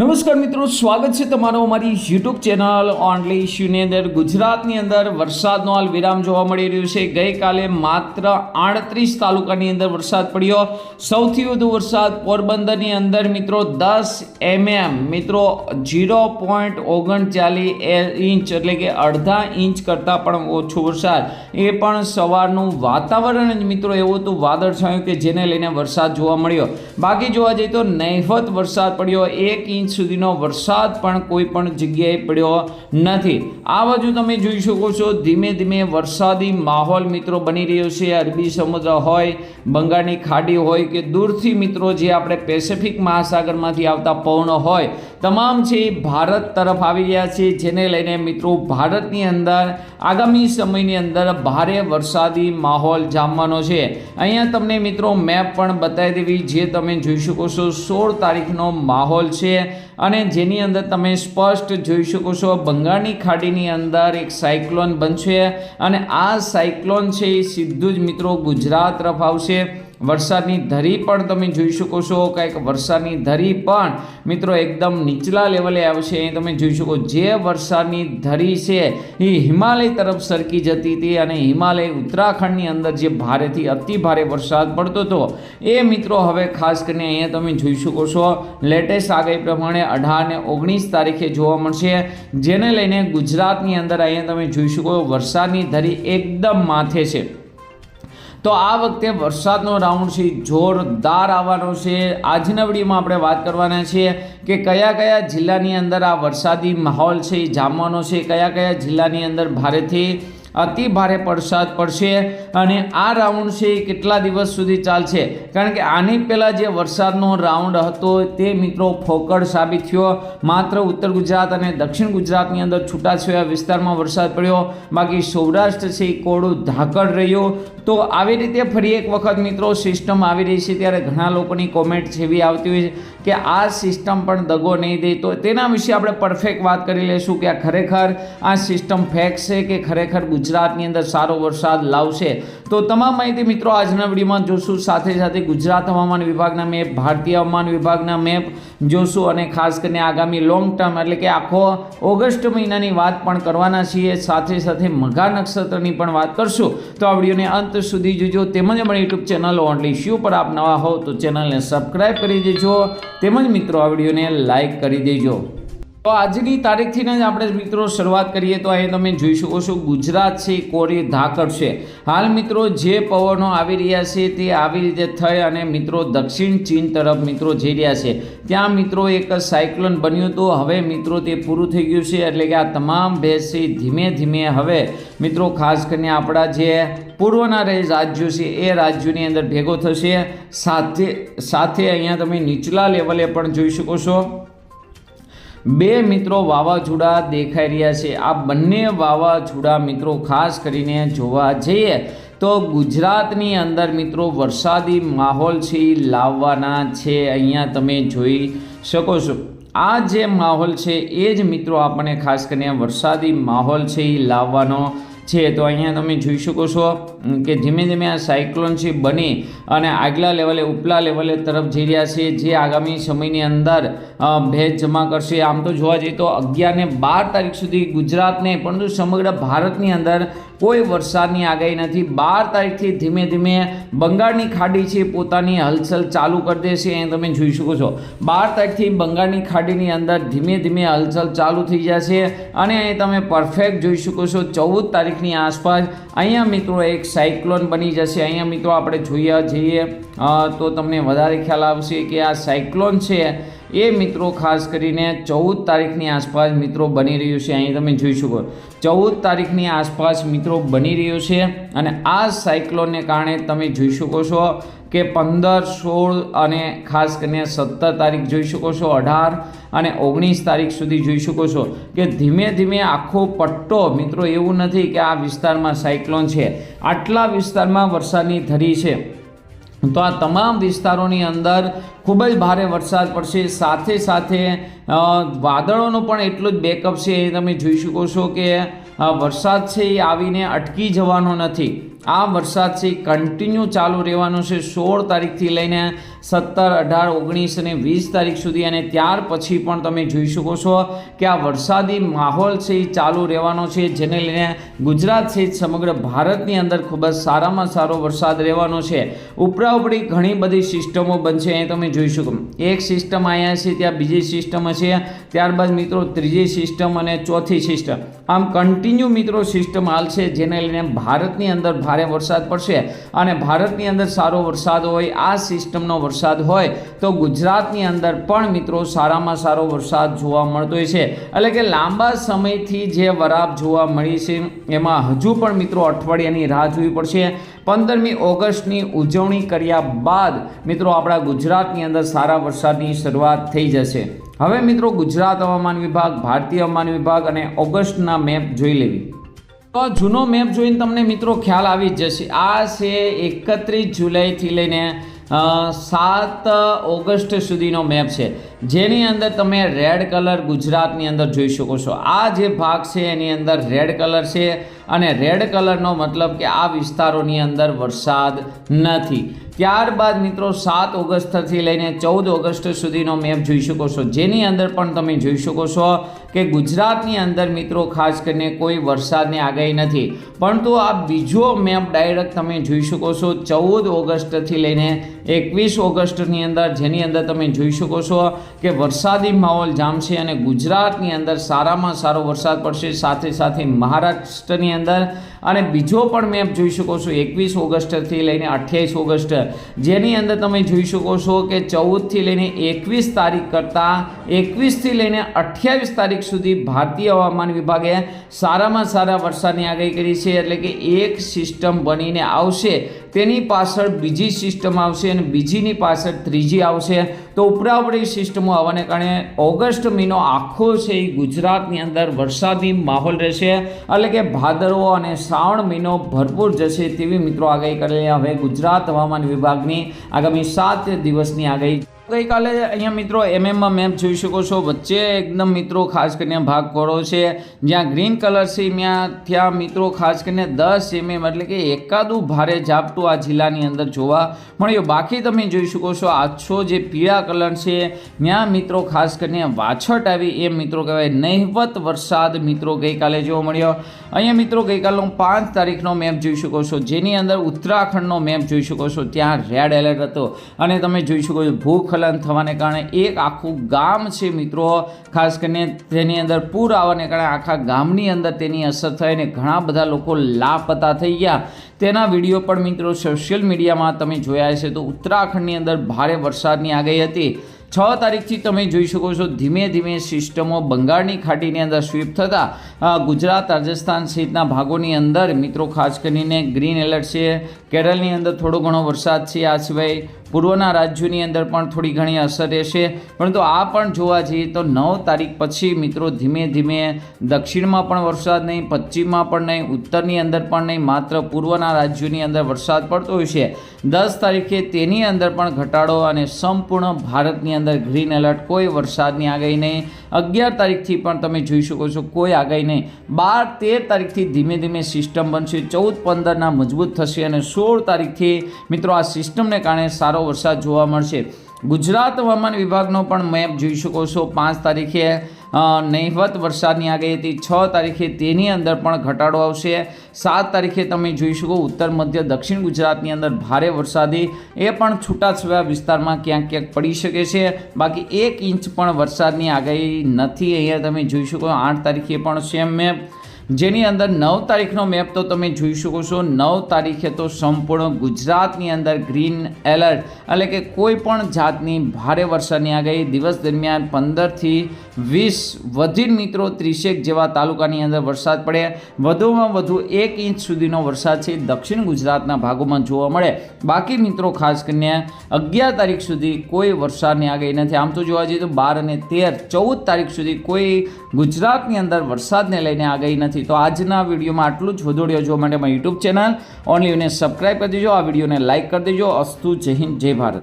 નમસ્કાર મિત્રો, સ્વાગત છે તમારો અમારી યુટ્યુબ ચેનલ ઓનલી ઇશ્યુની અંદર. ગુજરાતની અંદર વરસાદનો હાલ વિરામ જોવા મળી રહ્યો છે. ગઈકાલે માત્ર આડત્રીસ તાલુકાની અંદર વરસાદ પડ્યો. સૌથી વધુ વરસાદ પોરબંદરની અંદર મિત્રો દસ એમએમ મિત્રો ઝીરો પોઈન્ટ ઓગણચાલીસ ઇંચ એટલે કે અડધા ઇંચ કરતાં પણ ઓછો વરસાદ. એ પણ સવારનું વાતાવરણ જ મિત્રો એવું હતું. વાદળ છાયું કે જેને લઈને વરસાદ જોવા મળ્યો. બાકી જોવા જઈએ તો નહિવત વરસાદ પડ્યો, એક ઇંચ સુધીનો વરસાદ પણ કોઈ પણ જગ્યાએ પડ્યો નથી. આ બાજુ તમે જોઈ શકો છો, ધીમે ધીમે વરસાદી માહોલ મિત્રો બની રહ્યો છે. અરબી સમુદ્ર હોય, બંગાળની ખાડી હોય કે દૂરથી મિત્રો જે આપણે પેસિફિક મહાસાગરમાંથી આવતા પવનો હોય તમામ છે ભારત તરફ આવી રહ્યા છે, જેને લઈને મિત્રો ભારતની અંદર આગામી સમયની અંદર ભારે વરસાદી માહોલ જામવાનો છે. અહીંયા તમને મિત્રો મેપ પણ બતાવી દેવી, જે તમે જોઈ શકો છો, સોળ તારીખનો માહોલ છે અને જેની અંદર તમે સ્પષ્ટ જોઈ શકો છો, બંગાળની ખાડીની અંદર એક સાયક્લોન બનશે અને આ સાયક્લોન છે એ સીધું જ મિત્રો ગુજરાત તરફ આવશે. વરસાદની ધરી પણ તમે જોઈ શકો છો, કંઈક વરસાદની ધરી પણ મિત્રો એકદમ નીચલા લેવલે આવશે. એ તમે જોઈ શકો જે વરસાદની ધરી છે, એ હિમાલય તરફ સરકી જતી હતી અને હિમાલય ઉત્તરાખંડની અંદર જે ભારેથી અતિ ભારે વરસાદ પડતો હતો, એ મિત્રો હવે ખાસ કરીને અહીંયા તમે જોઈ શકો છો, લેટેસ્ટ આગાહી પ્રમાણે અઢાર ને ઓગણીસ તારીખે જોવા મળશે. જેને લઈને ગુજરાતની અંદર અહીંયા તમે જોઈ શકો વરસાદની ધરી એકદમ માથે છે. તો આ વખતે વરસાદનો રાઉન્ડ છે, જોરદાર આવવાનો છે. આજના વિડીયોમાં આપણે વાત કરવાના છીએ કે કયા કયા જિલ્લાની અંદર આ વરસાદી માહોલ છે, એ જામવાનો છે. કયા કયા જિલ્લાની અંદર ભારેથી અતિ ભારે વરસાદ પડશે અને આ રાઉન્ડ છે એ કેટલા દિવસ સુધી ચાલશે? કારણ કે આની પહેલાં જે વરસાદનો રાઉન્ડ હતો તે મિત્રો ફોકડ સાબિત થયો. માત્ર ઉત્તર ગુજરાત અને દક્ષિણ ગુજરાતની અંદર છૂટાછવાયા વિસ્તારમાં વરસાદ પડ્યો. બાકી સૌરાષ્ટ્ર છે એ કોળું ધાકડ રહ્યું. તો આવી રીતે ફરી એક વખત મિત્રો સિસ્ટમ આવી રહી છે. ત્યારે ઘણા લોકોની કોમેન્ટ જેવી આવતી હોય છે કે આ સિસ્ટમ પણ દગો નહીં દે. તો તેના વિશે આપણે પરફેક્ટ વાત કરી લઈશું કે આ ખરેખર આ સિસ્ટમ ફેક છે કે ખરેખર ગુજરાતની અંદર સારો વરસાદ લાવશે. તો તમામ માહિતી મિત્રો આજના વિડીયોમાં જોશું. સાથે સાથે ગુજરાત હવામાન વિભાગના મેપ, ભારતીય હવામાન વિભાગના મેપ જોશું અને ખાસ કરીને આગામી લોંગ ટર્મ એટલે કે આખો ઓગસ્ટ મહિનાની વાત પણ કરવાના છીએ. સાથે સાથે મઘા નક્ષત્રની પણ વાત કરશું. તો આ વિડીયોને અંત સુધી જોજો. તેમજ અમારી યુટ્યુબ ચેનલ ઓનલી શ્યુ પર આપ નવા હોવ તો ચેનલને સબસ્ક્રાઈબ કરી દેજો. તેમજ મિત્રો આ વિડીયોને લાઈક કરી દેજો. તો આજની તારીખથી જ આપણે મિત્રો શરૂઆત કરીએ તો અહીં તમે જોઈ શકો છો ગુજરાત છે, કોરી ધાકડ છે. હાલ મિત્રો જે પવનો આવી રહ્યા છે તે આવી રીતે થઈ અને મિત્રો દક્ષિણ ચીન તરફ મિત્રો જઈ રહ્યા છે. ત્યાં મિત્રો એક સાયક્લોન બન્યું હતું. હવે મિત્રો તે પૂરું થઈ ગયું છે એટલે કે આ તમામ ભેજ ધીમે ધીમે હવે મિત્રો ખાસ કરીને આપણા જે પૂર્વના રાજ્યો છે એ રાજ્યોની અંદર ભેગો થશે. સાથે સાથે અહીંયા તમે નીચલા લેવલે પણ જોઈ શકો છો. બે મિત્રો વાવાઝોડા દેખાઈ રહ્યા છે. આ બંને વાવાઝોડા મિત્રો ખાસ કરીને જોવા જઈએ તો ગુજરાતની અંદર મિત્રો વરસાદી માહોલ છે લાવવાના છે. અહીંયા તમે જોઈ શકો છો. આ જે માહોલ છે, એ જ મિત્રો આપણને ખાસ કરીને વરસાદી માહોલ છે લાવવાનો છે, તો અહીંયા તમે જોઈ શકો છો કે ધીમે ધીમે આ સાયક્લોનશીપ બની અને આગલા લેવલે, ઉપલા લેવલે તરફ જઈ રહ્યા છે, જે આગામી સમયની અંદર ભેજ જમા કરશે. આમ તો જોવા જઈએ તો અગિયાર ને બાર તારીખ સુધી ગુજરાતને, પરંતુ સમગ્ર ભારતની અંદર કોઈ વરસાદની આગાહી નથી. બાર તારીખથી ધીમે ધીમે બંગાળની ખાડી છે પોતાની હલચલ ચાલુ કરી દેશે એ તમે જોઈ શકો છો. બાર તારીખથી બંગાળની ખાડીની અંદર ધીમે ધીમે હલચલ ચાલુ થઈ જશે અને અહીં તમે પરફેક્ટ જોઈ શકો છો. ચૌદ તારીખની આસપાસ અહીંયા મિત્રો એક સાયક્લોન બની જશે. અહીંયા મિત્રો આપણે જોઈએ, જઈએ. તો તમને વધારે ખ્યાલ આવશે કે આ સાયક્લોન છે એ મિત્રો ખાસ કરીને ચૌદ તારીખની આસપાસ મિત્રો બની રહ્યું છે. અહીં તમે જોઈ શકો. ચૌદ તારીખની આસપાસ મિત્રો બની રહ્યું છે અને આ સાયક્લોનને કારણે તમે જોઈ શકો છો કે પંદર, સોળ અને ખાસ કરીને સત્તર તારીખ જોઈ શકો છો, અઢાર અને ઓગણીસ તારીખ સુધી જોઈ શકો છો કે ધીમે ધીમે આખો પટ્ટો મિત્રો એવું નથી કે આ વિસ્તારમાં સાયક્લોન છે. આટલા વિસ્તારમાં વરસાદની ધરી છે. તો આ તમામ વિસ્તારોની અંદર ખૂબ જ ભારે વરસાદ પડશે. સાથે સાથે વાદળોનો પણ એટલો જ બેકઅપ છે એ તમે જોઈ શકો છો કે વરસાદ છે એ આવીને અટકી જવાનો નથી. આ વરસાદ છે કન્ટિન્યુ ચાલુ રહેવાનો છે સોળ તારીખથી લઈને સત્તર, અઢાર, ઓગણીસ અને વીસ તારીખ સુધી અને ત્યાર પછી પણ તમે જોઈ શકો છો કે આ વરસાદી માહોલ છે એ ચાલુ રહેવાનો છે, જેને લઈને ગુજરાત સહિત સમગ્ર ભારતની અંદર ખૂબ જ સારામાં સારો વરસાદ રહેવાનો છે. ઉપરા ઉપરી ઘણી બધી સિસ્ટમો બનશે, અહીં તમે જોઈ શકો. એક સિસ્ટમ અહીંયા છે, ત્યાં બીજી સિસ્ટમ છે ત્યારબાદ મિત્રો ત્રીજી સિસ્ટમ અને ચોથી સિસ્ટમ. આમ કન્ટિન્યુ મિત્રો સિસ્ટમ હાલ છે, જેને લઈને ભારતની અંદર ભારે વરસાદ પડશે અને ભારતની અંદર સારો વરસાદ હોય, આ સિસ્ટમનો વરસાદ હોય, તો ગુજરાતની અંદર પણ મિત્રો સારામાં સારો વરસાદ જોવા મળતો હોય છે. એટલે કે લાંબા સમયથી જે વરાપ જોવા મળી છે, એમાં હજુ પણ મિત્રો અઠવાડિયાની રાહ જોવી પડશે. પંદરમી ઓગસ્ટની ઉજવણી કર્યા બાદ મિત્રો આપણા ગુજરાતની અંદર સારા વરસાદની શરૂઆત થઈ જશે. હવે મિત્રો ગુજરાત હવામાન વિભાગ, ભારતીય હવામાન વિભાગ અને ઓગસ્ટના મેપ જોઈ લેવી. તો જૂનો મેપ જોઈને તમને મિત્રો ખ્યાલ આવી જ જશે. આ છે એકત્રીસ જુલાઈથી લઈને સાત ઓગસ્ટ સુધીનો મેપ છે. જેની અંદર તમે રેડ કલર ગુજરાતની અંદર જોઈ શકો છો. આ જે ભાગ છે એની અંદર રેડ કલર છે. અને રેડ કલરનો મતલબ કે આ વિસ્તારોની અંદર વરસાદ નથી. ત્યારબાદ મિત્રો, સાત ઓગસ્ટથી લઈને ચૌદ ઓગસ્ટ સુધીનો મેપ જોઈ શકો છો. જેની અંદર પણ તમે જોઈ શકો છો કે ગુજરાતની અંદર મિત્રો, ખાસ કરીને કોઈ વરસાદની આગાહી નથી. પરંતુ આ બીજો મેપ ડાયરેક્ટ તમે જોઈ શકો છો. ચૌદ ઓગસ્ટથી લઈને એકવીસ ઓગસ્ટની અંદર જેની અંદર તમે જોઈ શકો છો કે વરસાદી માહોલ જામશે અને ગુજરાતની અંદર સારામાં સારો વરસાદ પડશે. સાથે સાથે મહારાષ્ટ્રની અંદર. અને બીજો પણ મેપ જોઈ શકો છો, એકવીસ ઓગસ્ટથી લઈને અઠ્યાવીસ ઓગસ્ટ. જેની અંદર તમે જોઈ શકો છો કે ચૌદથી લઈને એકવીસ તારીખ કરતાં એકવીસથી લઈને અઠ્યાવીસ તારીખ સુધી ભારતીય હવામાન વિભાગે સારામાં સારા વરસાદની આગાહી કરી છે, એટલે કે એક સિસ્ટમ બનીને આવશે. તેની પાછળ બીજી સિસ્ટમ આવશે અને બીજીની પાછળ ત્રીજી આવશે. તો ઉપરાવડી સિસ્ટમો આવવાને કારણે ઓગસ્ટ મહિનો આખો છે એ ગુજરાતની અંદર વરસાદી માહોલ રહેશે. એટલે કે ભાદરવો અને શ્રાવણ મહિનો ભરપૂર જશે તેવી મિત્રો આગાહી કરેલી. હવે ગુજરાત હવામાન વિભાગની આગામી સાત દિવસની આગાહી ગઈકાલે અહીંયા મિત્રો એમએમમાં મેપ જોઈ શકો છો. વચ્ચે એકદમ મિત્રો ખાસ કરીને ભાગ કરો છે. જ્યાં ગ્રીન કલર છે, ત્યાં ત્યાં મિત્રો ખાસ કરીને દસ એમએમ એટલે કે એકાદું ભારે ઝાપટું આ જિલ્લાની અંદર જોવા મળ્યું. બાકી તમે જોઈ શકો છો આછો જે પીળા કલર છે, ત્યાં મિત્રો ખાસ કરીને વાછટ આવી એ મિત્રો કહેવાય. નહિવત વરસાદ મિત્રો ગઈકાલે જોવા મળ્યો. અહીંયા મિત્રો ગઈકાલનો પાંચ તારીખનો મેપ જોઈ શકો છો. જેની અંદર ઉત્તરાખંડનો મેપ જોઈ શકો છો. ત્યાં રેડ એલર્ટ હતો. અને તમે જોઈ શકો છો ભૂસ્ખલન થવાને કારણે એક આખું ગામ છે મિત્રો. ખાસ કરીને તેની અંદર પૂર આવવાને કારણે આખા ગામની અંદર તેની અસર થઈ અને ઘણા બધા લોકો લાપતા થઈ ગયા. તેના વીડિયો પણ મિત્રો સોશિયલ મીડિયામાં તમે જોયા હશે તો ઉત્તરાખંડની અંદર ભારે વરસાદની આગાહી હતી. છ તારીખથી તમે જોઈ શકો છો ધીમે ધીમે સિસ્ટમો બંગાળની ખાડીની અંદર સ્વીપ થતાં. ગુજરાત, રાજસ્થાન સહિતના ભાગોની અંદર મિત્રો ખાસ કરીને ગ્રીન એલર્ટ છે. કેરળની અંદર થોડો ઘણો વરસાદ છે. આ સિવાય પૂર્વના રાજ્યોની અંદર પણ થોડી ઘણી અસર રહેશે. પરંતુ આ પણ જોવા જઈએ તો નવ તારીખ પછી મિત્રો ધીમે ધીમે દક્ષિણમાં પણ વરસાદ નહીં, પશ્ચિમમાં પણ નહીં, ઉત્તરની અંદર પણ નહીં, માત્ર પૂર્વના રાજ્યોની અંદર વરસાદ પડતો હોય છે. દસ તારીખે તેની અંદર પણ ઘટાડો અને સંપૂર્ણ ભારતની અંદર ગ્રીન એલર્ટ કોઈ વરસાદની આગાહી નહીં. અગિયાર તારીખથી પણ તમે જોઈ શકો છો, કોઈ આગાહી નહીં. બાર, તેર તારીખથી ધીમે ધીમે સિસ્ટમ બનશે, ચૌદ, પંદરના મજબૂત થશે અને સોળ તારીખથી મિત્રો આ સિસ્ટમને કારણે સારો વરસાદ જોવા મળશે. ગુજરાત હવામાન વિભાગનો પણ મેપ જોઈ શકો છો, પાંચ તારીખે નહિવત વરસાદની આગાહી હતી છ તારીખે તેની અંદર પણ ઘટાડો આવશે. સાત તારીખે તમે જોઈ શકો ઉત્તર, મધ્ય, દક્ષિણ ગુજરાતની અંદર ભારે વરસાદી. એ પણ છૂટાછવાયા વિસ્તારમાં ક્યાંક ક્યાંક પડી શકે છે. બાકી એક ઇંચ પણ વરસાદની આગાહી નથી. અહીંયા તમે જોઈ શકો આઠ તારીખે પણ સેમ મેપ. જેની અંદર નવ તારીખનો મેપ તો તમે જોઈ શકો છો. નવ તારીખે તો સંપૂર્ણ ગુજરાતની અંદર ગ્રીન એલર્ટ. એટલે કે કોઈ પણ જાતની ભારે વરસાદની આગાહી દિવસ દરમિયાન પંદરથી વીસ વધીને મિત્રો ત્રીસેક જેવા તાલુકાની અંદર વરસાદ પડે. વધુમાં વધુ એક ઇંચ સુધીનો વરસાદ છે દક્ષિણ ગુજરાતના ભાગોમાં જોવા મળે. બાકી મિત્રો ખાસ કરીને અગિયાર તારીખ સુધી કોઈ વરસાદની આગાહી નથી. આમ તો જોવા જઈએ તો બાર અને તેર ચૌદ તારીખ સુધી કોઈ ગુજરાતની અંદર વરસાદને લઈને આગાહી નથી. તો આજના વિડીયોમાં આટલું જ. વધુ જોવા માટે મારી યુટ્યુબ ચેનલ. ઓનલી સબસ્ક્રાઈબ કરી દેજો. આ વિડીયોને લાઇક કરી દેજો. અસ્તુ જય હિન્દ, જય ભારત.